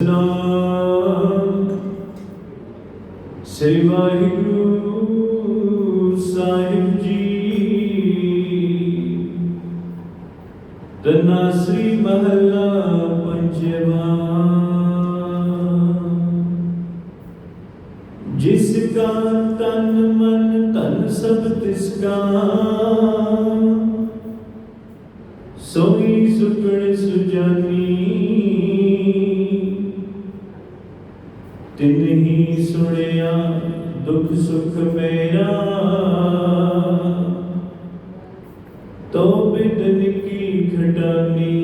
ਸਤਨਾਮ ਸ੍ਰੀ ਵਾਹਿਗੁਰੂ ਸਾਹਿਬ ਜੀ ਤਨਾ ਸ੍ਰੀ ਮਹਲਾ ਪੰਜਵਾ ਜਿਸ ਕਾ ਤਨ ਮਨ ਧਨ ਸਭ ਤਿਸ ਕਾ ਸੋਈ ਤਿਨ ਹੀ ਸੁਣਿਆ, ਦੁਖ ਸੁਖ ਮੇਰਾ। ਤੋ ਬਿਦਨ ਕੀ ਘਟਾਨੀ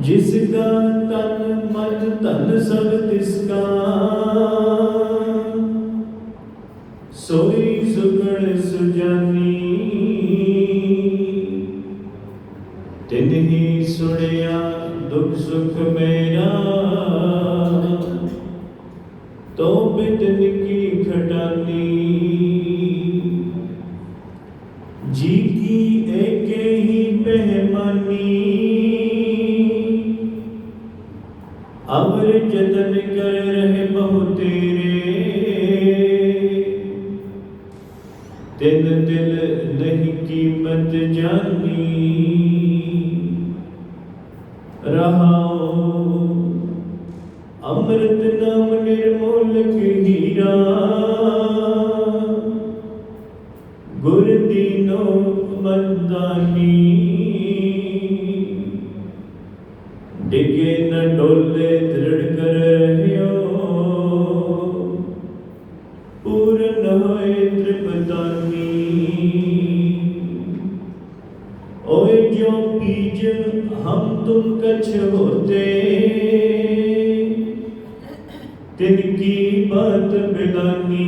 ਜਿਸ ਦਾ ਤਨ ਮਨ ਤਨ ਸਭ ਤਿਸ ਕਾ ਸੋਈ ਸੁਗਣ ਸੁਜਾਨੀ। ਸੁਣਿਆ ਦੁਖ ਸੁਖ ਮੇਰਾ ਤੋ ਬਿਦਨ ਕੀ ਖਟਾਨੀ ਜੀ ਕੀ ਏਕੇ ਹੀ ਪਹਿਮਾਨੀ ਅਵਰ ਜਤਨ ਕਰ ਰਹੇ ਬਹੁ ਤੇਰੇ ਤਿਨ ਦਿਲ ਨਹੀਂ ਕੀਮਤ ਜਾਨੀ ਰਹਾਉ ਅੰਮ੍ਰਿਤ ਨਾਮ ਨਿਰਮੋਲਕ ਹੀਰਾ। ਗੁਰ ਦੀਨੋ ਮੰਦਾਨੀ ਡਿਗੇ ਨ ਡੋਲੇ बीज हम तुम कछ होते तिनकी बात बिलानी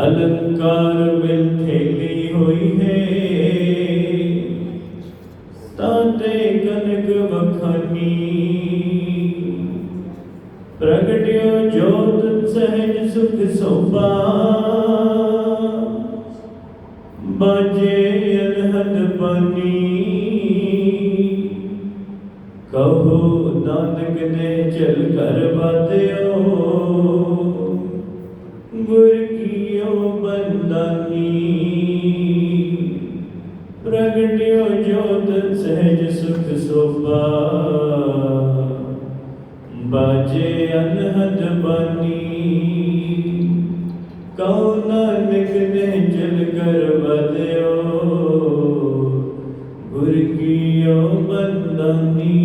अलंकार मिल थैली हुई है ताते कनक बखानी प्रगट्यो जोत सहज सुख सोपा ਕਹੋ ਨਾਨਕ ਨੇ ਚਲ ਕਰ ਬਾਦਿਓ ਗੁਰ ਕੀਓ ਬੰਦਾਨੀ। ਪ੍ਰਗਟਿਓ ਜੋਤ ਸਹਿਜ ਸੁਖ ਸੋਭਾ। ਬਾਜੇ ਅਨਹਦ ਬਾਨੀ। ਕਉ ਨਾਨਕ ਨੇ ਜਲ ਕਰ ਬਦਿਓ ਗੁਰ ਕੀਓ ਬੰਦਨੀ।